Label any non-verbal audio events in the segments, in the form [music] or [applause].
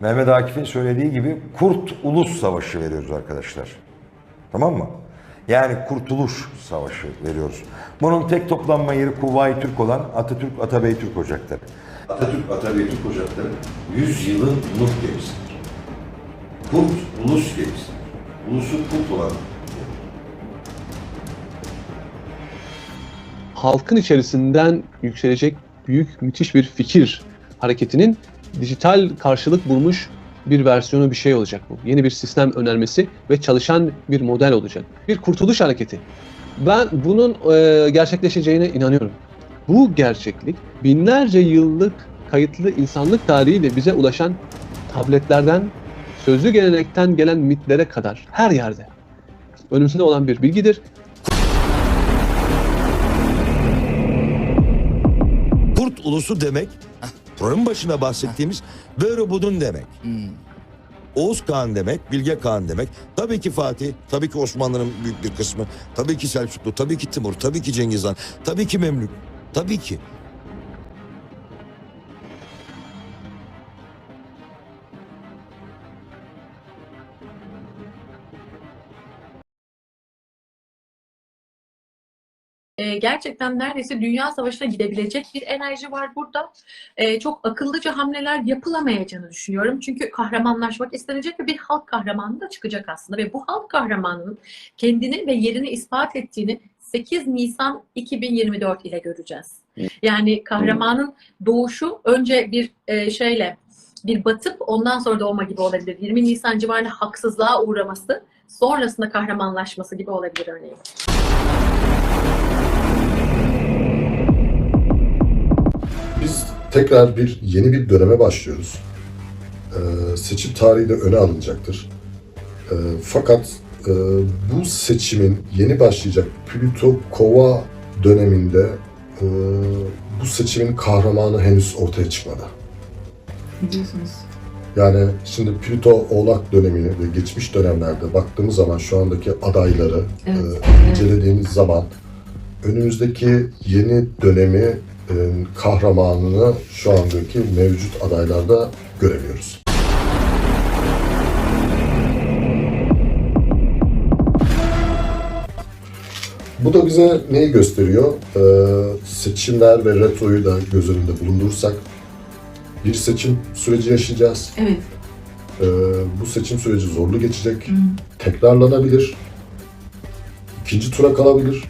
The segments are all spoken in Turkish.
Mehmet Akif'in söylediği gibi Kurt Ulus Savaşı veriyoruz arkadaşlar. Tamam mı? Yani Kurtuluş Savaşı veriyoruz. Bunun tek toplanma yeri Kuvayi Türk olan Atatürk Atabey Türk Ocakları. Atatürk Atabey Türk Ocakları 100 yılın Nuh gemisidir. Kurt Ulus gemisidir. Ulusu kurt olan halkın içerisinden yükselecek büyük müthiş bir fikir hareketinin dijital karşılık bulmuş bir versiyonu bir şey olacak bu. Yeni bir sistem önermesi ve çalışan bir model olacak. Bir kurtuluş hareketi. Ben bunun e, gerçekleşeceğine inanıyorum. Bu gerçeklik binlerce yıllık kayıtlı insanlık tarihiyle bize ulaşan tabletlerden, sözlü gelenekten gelen mitlere kadar her yerde önümüzde olan bir bilgidir Kurt ulusu demek, programın başına bahsettiğimiz böyle budun demek. Oğuz Kağan demek, Bilge Kağan demek. Tabii ki Fatih, tabii ki Osmanlı'nın büyük bir kısmı, tabii ki Selçuklu, tabii ki Timur, tabii ki Cengiz Han, tabii ki Memlük, tabii ki. E, gerçekten neredeyse dünya savaşına gidebilecek bir enerji var burada. E, çok akıllıca hamleler yapılamayacağını düşünüyorum. Çünkü kahramanlaşmak istenecek ve bir halk kahramanı da çıkacak aslında. Ve bu halk kahramanının kendini ve yerini ispat ettiğini 8 Nisan 2024 ile göreceğiz. Yani kahramanın doğuşu önce bir e, şeyle bir batıp ondan sonra doğma gibi olabilir. 20 Nisan civarında haksızlığa uğraması, sonrasında kahramanlaşması gibi olabilir örneğin. Tekrar bir yeni bir döneme başlıyoruz. Ee, seçim tarihi de öne alınacaktır. Ee, fakat e, bu seçimin yeni başlayacak Plüto Kova döneminde e, bu seçimin kahramanı henüz ortaya çıkmadı. Biliyorsunuz. Yani şimdi Plüto Oğlak dönemini ve geçmiş dönemlerde baktığımız zaman şu andaki adayları Evet, e, incelediğimiz zaman önümüzdeki yeni dönemi kahramanını şu andaki mevcut adaylarda göremiyoruz. Bu da bize neyi gösteriyor? Ee, seçimler ve retroyu da göz önünde bulundursak bir seçim süreci yaşayacağız. Evet. Ee, bu seçim süreci zorlu geçecek. Tekrarlanabilir. İkinci tura kalabilir.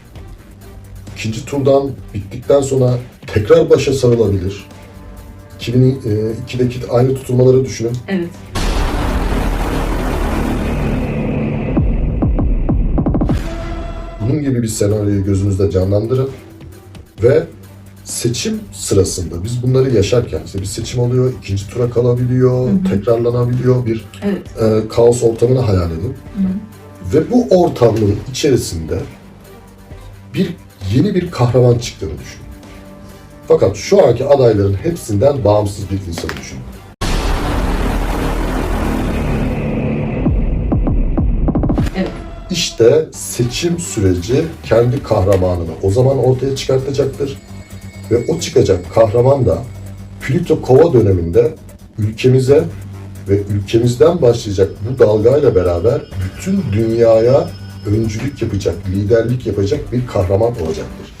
İkinci turdan bittikten sonra tekrar başa sarılabilir. 2002'deki aynı tutulmaları düşünün. Evet. Bunun gibi bir senaryoyu gözünüzde canlandırın ve seçim sırasında biz bunları yaşarken işte bir seçim oluyor, ikinci tura kalabiliyor, tekrarlanabiliyor bir Evet. e, kaos ortamını hayal edin. Ve bu ortamın içerisinde bir yeni bir kahraman çıktığını düşünün. Fakat şu anki adayların hepsinden bağımsız bir insanı düşünün. Evet. İşte seçim süreci kendi kahramanını o zaman ortaya çıkartacaktır. Ve o çıkacak kahraman da Plüto Kova döneminde ülkemize ve ülkemizden başlayacak bu dalgayla beraber bütün dünyaya öncülük yapacak, liderlik yapacak bir kahraman olacaktır.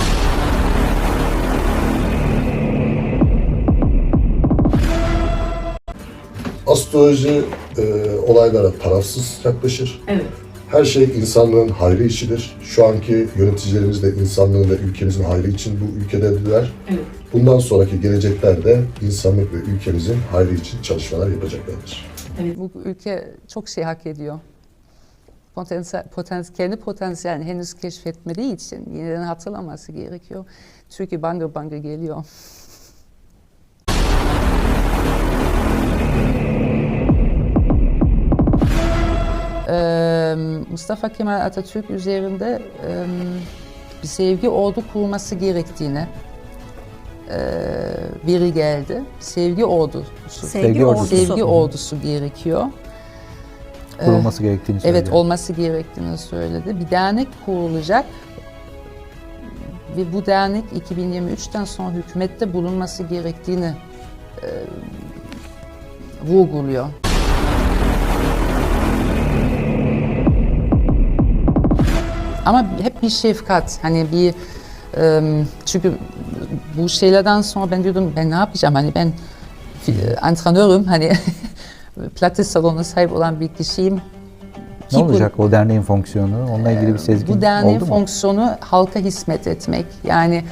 Astroloji e, olaylara tarafsız yaklaşır. Evet. Her şey insanlığın hayrı işidir. Şu anki yöneticilerimiz de insanlığın ve ülkemizin hayrı için bu ülkedediler. Evet. Bundan sonraki geleceklerde insanlık ve ülkemizin hayrı için çalışmalar yapacaklardır. Bu ülke çok şey hak ediyor. Potansiyel, potans, kendi potansiyelini henüz keşfetmediği için yeniden hatırlaması gerekiyor. Çünkü bangır bangır geliyor. [laughs] Mustafa Kemal Atatürk üzerinde bir sevgi ordu kurması gerektiğini biri geldi. Sevgi ordusu. Sevgi ordusu. Sevgi ordusu gerekiyor. Kurulması gerektiğini söylüyor. Evet olması gerektiğini söyledi. Bir dernek kurulacak ve bu dernek 2023'ten sonra hükümette bulunması gerektiğini e, vurguluyor. Ama hep bir şefkat, hani bir e, çünkü bu şeylerden sonra ben diyordum ben ne yapacağım hani ben fi- antrenörüm hani [laughs] pilates salonuna sahip olan bir kişiyim. Ne Ki bu- olacak o derneğin fonksiyonu? Onunla ilgili bir sezgin bu derneğin oldu mu? fonksiyonu halka hizmet etmek. Yani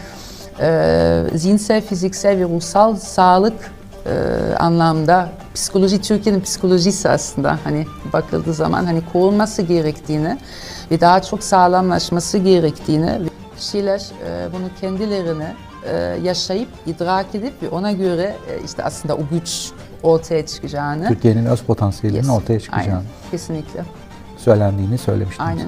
e, zihinsel, fiziksel ve ruhsal sağlık e, anlamda psikoloji Türkiye'nin psikolojisi aslında hani bakıldığı zaman hani korunması gerektiğini ve daha çok sağlamlaşması gerektiğini kişiler e, bunu kendilerine e, yaşayıp idrak edip ve ona göre e, işte aslında o güç ortaya çıkacağını Türkiye'nin öz potansiyelinin Yes, ortaya çıkacağını Aynen, kesinlikle. söylendiğini söylemiştiniz. Aynen.